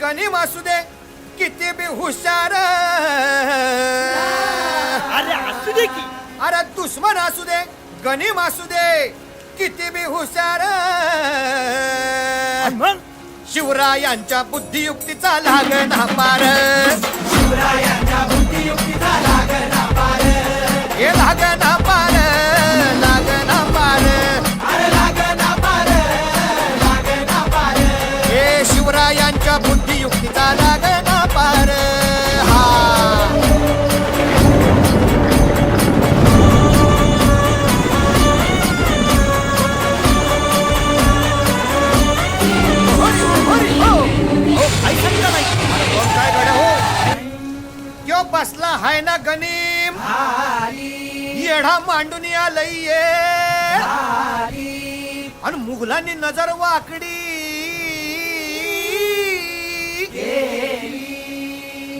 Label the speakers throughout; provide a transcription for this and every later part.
Speaker 1: गणिम असू दे किती बी हुशार.
Speaker 2: अरे असू दे की.
Speaker 1: अरे दुश्मन असू दे गणिम असू दे किती बी हुशार.
Speaker 2: मग?
Speaker 1: शिवरायांच्या बुद्धियुक्तीचा लागना पार शिवरायांच्या पार हो. काय गड्या हो. क्यो बसला हाय ना गनीम. येढा मांडून ये. आणि मुघलांनी नजर वाकडी.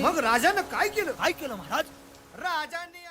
Speaker 1: मग राजानं काय केलं?
Speaker 2: काय केलं महाराज?
Speaker 1: राजांनी